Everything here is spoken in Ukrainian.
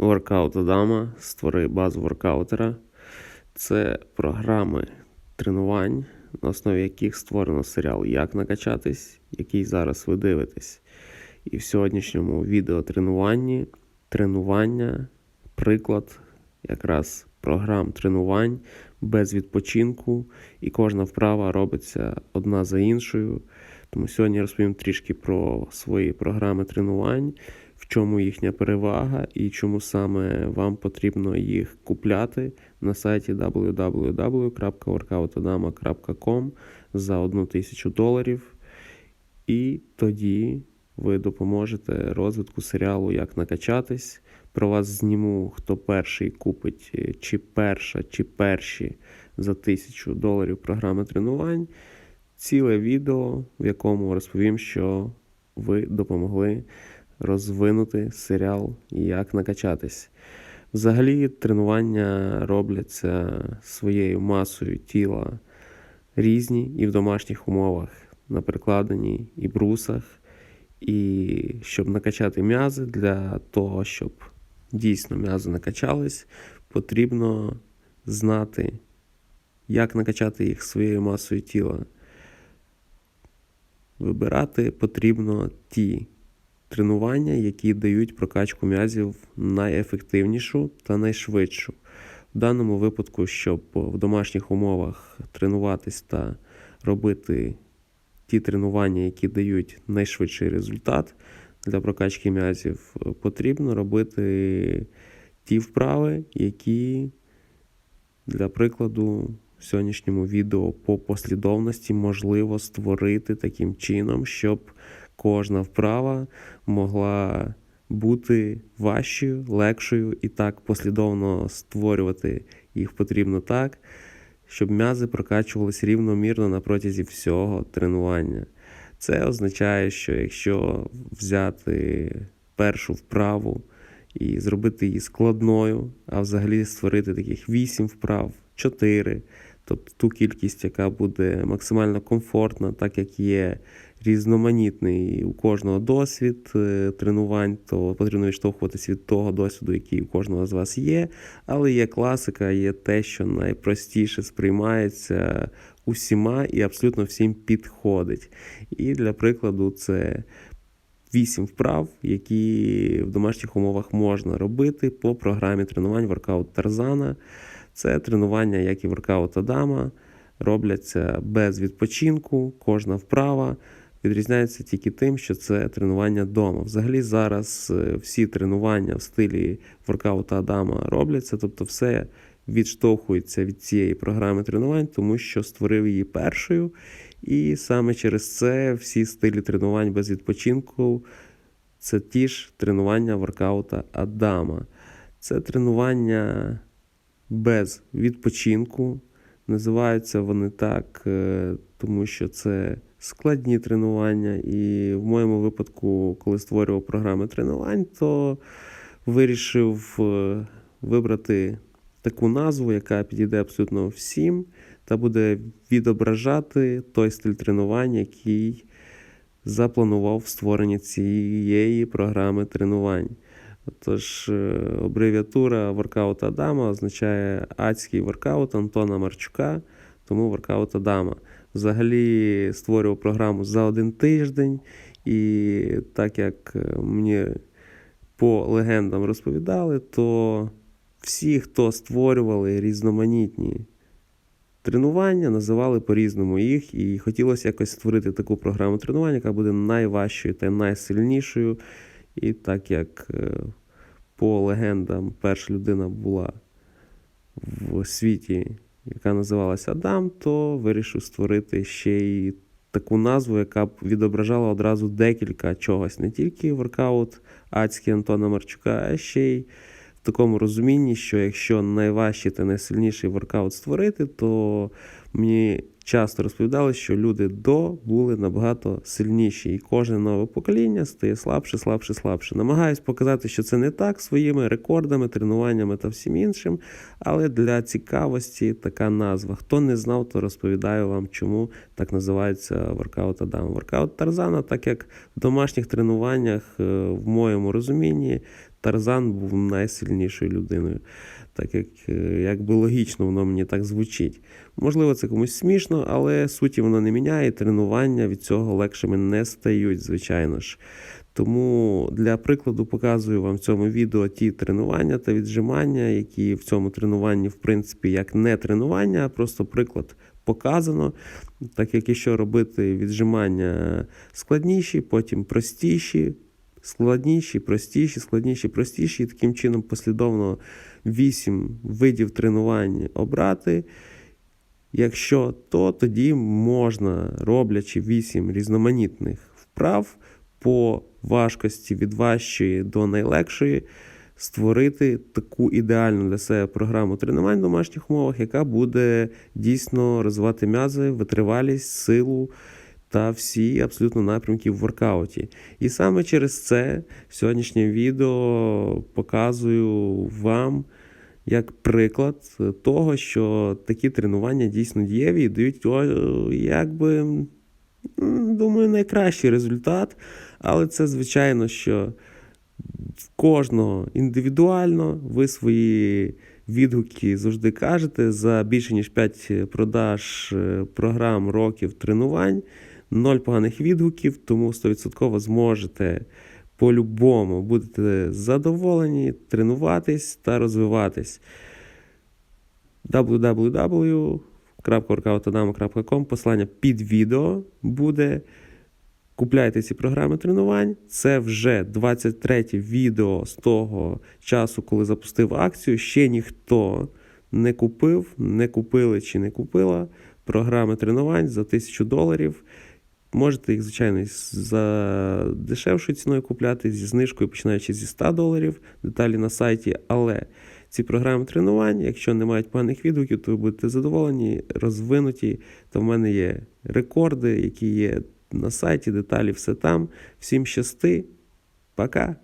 Воркаут Адама, створи базу воркаутера. Це програми тренувань, на основі яких створено серіал Як накачатись, який зараз ви дивитесь. І в сьогоднішньому відеотренуванні тренування, приклад якраз програм тренувань без відпочинку, і кожна вправа робиться одна за іншою. Тому сьогодні розповім трішки про свої програми тренувань, в чому їхня перевага і чому саме вам потрібно їх купляти на сайті www.workoutadama.com за 1 тисячу доларів. І тоді ви допоможете розвитку серіалу Як накачатись. Про вас зніму, хто перший купить, е, чи перша, чи перші за тисячу доларів програми тренувань. Ціле відео, в якому розповім, що ви допомогли розвинути серіал Як накачатись. Взагалі, тренування робляться своєю масою тіла різні і в домашніх умовах, на перекладині і брусах. І щоб накачати м'язи, для того, щоб дійсно м'язи накачались, потрібно знати, як накачати їх своєю масою тіла. Вибирати потрібно ті тренування, які дають прокачку м'язів найефективнішу та найшвидшу. В даному випадку, щоб в домашніх умовах тренуватись та робити ті тренування, які дають найшвидший результат для прокачки м'язів, потрібно робити ті вправи, які, для прикладу, в сьогоднішньому відео по послідовності можливо створити таким чином, щоб кожна вправа могла бути важчою, легшою і так послідовно створювати їх потрібно так, щоб м'язи прокачувалися рівномірно на протязі всього тренування. Це означає, що якщо взяти першу вправу і зробити її складною, а взагалі створити таких 8 вправ, 4, тобто ту кількість, яка буде максимально комфортна, так як є різноманітний у кожного досвід е, тренувань, то потрібно відштовхуватися від того досвіду, який у кожного з вас є. Але є класика, є те, що найпростіше сприймається усіма і абсолютно всім підходить. І для прикладу, це. Вісім вправ, які в домашніх умовах можна робити по програмі тренувань воркаут Тарзана. Це тренування, як і воркаут Адама, робляться без відпочинку, кожна вправа відрізняється тільки тим, що це тренування вдома. Взагалі зараз е, всі тренування в стилі воркаута Адама робляться, тобто все відштовхується від цієї програми тренувань, тому що створив її першою. І саме через це всі стилі тренувань без відпочинку це ті ж тренування воркаута Адама. Це тренування без відпочинку. Називаються вони так, е, тому що це складні тренування. І в моєму випадку, коли створював програми тренувань, то вирішив е, вибрати таку назву, яка підійде абсолютно всім, та буде відображати той стиль тренувань, який запланував в створенні цієї програми тренувань. Тож, е, абревіатура воркаут Адама означає адський воркаут Антона Марчука, тому воркаут Адама. Взагалі створював програму за один тиждень, і так як е, мені по легендам розповідали, то всі, хто створювали різноманітні тренування, називали по-різному їх, і хотілося якось створити таку програму тренувань, яка буде найважчою та найсильнішою. І так як е, по легендам перша людина була в світі, яка називалася Адам, то вирішив створити ще й таку назву, яка б відображала одразу декілька чогось, не тільки воркаут Ацькі Антона Марчука, а ще й в такому розумінні, що якщо найважчий та найсильніший воркаут створити, то мені часто розповідали, що люди до були набагато сильніші, і кожне нове покоління стає слабше, слабше, слабше. Намагаюсь показати, що це не так своїми рекордами, тренуваннями та всім іншим. Але для цікавості така назва. Хто не знав, то розповідаю вам, чому так називається воркаут Адам. Воркаут Тарзана, так як в домашніх тренуваннях, е, в моєму розумінні, Тарзан був найсильнішою людиною. Так як е, якби логічно воно мені так звучить. Можливо, це комусь смішно, але суті воно не міняє, і тренування від цього легшими не стають, звичайно ж. Тому для прикладу показую вам в цьому відео ті тренування та віджимання, які в цьому тренуванні, в принципі, як не тренування, а просто приклад показано. Так як якщо робити віджимання складніші, потім простіші, складніші, простіші, складніші, простіші. І таким чином послідовно 8 видів тренувань обрати. Якщо то, тоді можна, роблячи 8 різноманітних вправ по важкості від важчої до найлегшої, створити таку ідеальну для себе програму тренувань в домашніх умовах, яка буде дійсно розвивати м'язи, витривалість, силу та всі абсолютно напрямки в воркауті. І саме через це сьогоднішнє відео показую вам як приклад того, що такі тренування дійсно дієві і дають якби, думаю, найкращий результат. Але це, звичайно, що в кожного індивідуально. Ви свої відгуки завжди кажете за більше ніж 5 продаж е, програм років тренувань. Ноль поганих відгуків, тому 100% зможете по-любому будете задоволені тренуватись та розвиватись. www.workoutadama.com Послання під відео буде. Купляйте ці програми тренувань. Це вже 23 відео з того часу, коли запустив акцію. Ще ніхто не купив, не купили чи не купила програми тренувань за 1000 доларів. Можете їх, звичайно, за дешевшою ціною купляти зі знижкою, починаючи зі 100 доларів. Деталі на сайті. Але ці програми тренувань, якщо не мають поганих відгуків, то ви будете задоволені, розвинуті. То в мене є рекорди, які є на сайті, деталі все там. Всім щасти. Пока!